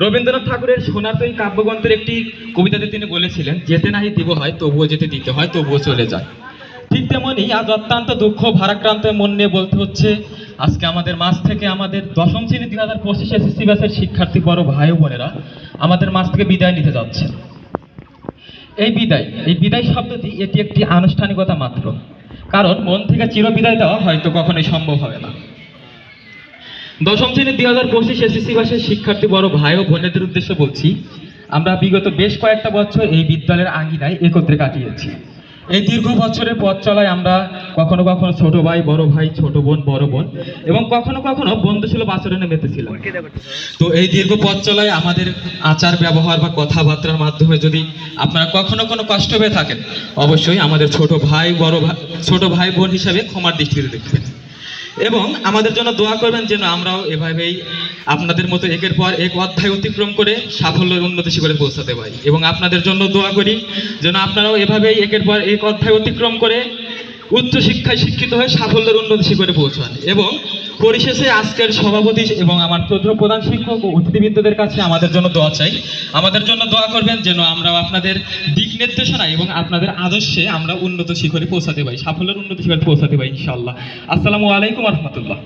রবীন্দ্রনাথ ঠাকুরের সোনার তৈরি কাব্যগ্রন্থের একটি কবিতাতে তিনি বলেছিলেন, যেতে নাহি দিব হয়, তবুও যেতে দিতে হয়, তবুও চলে যায়। ঠিক তেমনি আজ অত্যন্ত দুঃখ, ভারাক্রান্ত মন নিয়ে বলতে হচ্ছে, আজকে আমাদের মাছ থেকে আমাদের দশম শ্রেণি দুই হাজার পঁচিশ এসএসসি ব্যাচের শিক্ষার্থী বড় ভাই বোনেরা আমাদের মাছ থেকে বিদায় নিতে যাচ্ছে এই বিদায় এই বিদায় শব্দটি এটি একটি আনুষ্ঠানিকতা মাত্র। কারণ মন থেকে চিরবিদায় দেওয়া হয়তো কখনোই সম্ভব হবে না। দশম শ্রেণির দুই হাজার পঁচিশ এসএসসি বাসের শিক্ষার্থী বড় ভাই ও বোনেদের উদ্দেশ্যে বলছি, আমরা বিগত বেশ কয়েকটা বছর এই বিদ্যালয়ের আঙ্গিনায় একত্রে কাটিয়েছি। এই দীর্ঘ বছরের পথ চলায় আমরা কখনো কখনো ছোট ভাই, বড় ভাই, ছোট বোন, বড় বোন এবং কখনো কখনো বন্ধুসুলভ আচরণে মেতেছিলাম তো এই দীর্ঘ পথ চলায় আমাদের আচার, ব্যবহার বা কথাবার্তার মাধ্যমে যদি আপনারা কখনো কোনো কষ্ট পেয়ে থাকেন, অবশ্যই আমাদের ছোট ভাই, বড় ভাই, ছোট ভাই, বোন হিসাবে ক্ষমার দৃষ্টিতে দেখবেন। এবং আমাদের জন্য দোয়া করবেন যেন আমরাও এভাবেই আপনাদের মতো একের পর এক অধ্যায় অতিক্রম করে সাফল্যের উন্নতি শিখরে পৌঁছাতে পারি। এবং আপনাদের জন্য দোয়া করি যেন আপনারাও এভাবেই একের পর এক অধ্যায় অতিক্রম করে উচ্চশিক্ষায় শিক্ষিত হয়ে সাফল্যের উন্নতি শিখরে পৌঁছান। এবং পরিশেষে আজকের সভাপতি এবং আমার প্রধান শিক্ষক ও অতিথিবৃন্দদের কাছে আমাদের জন্য দোয়া চাই। আমাদের জন্য দোয়া করবেন যেন আমরা আপনাদের দিক নির্দেশনা এবং আপনাদের আদর্শে আমরা উন্নত শিখরে পৌঁছাতে পারি, সাফল্যের উন্নত শিখরে পৌঁছাতে পারি, ইনশাআল্লাহ। আসসালামু আলাইকুম রহমতুল্লাহ।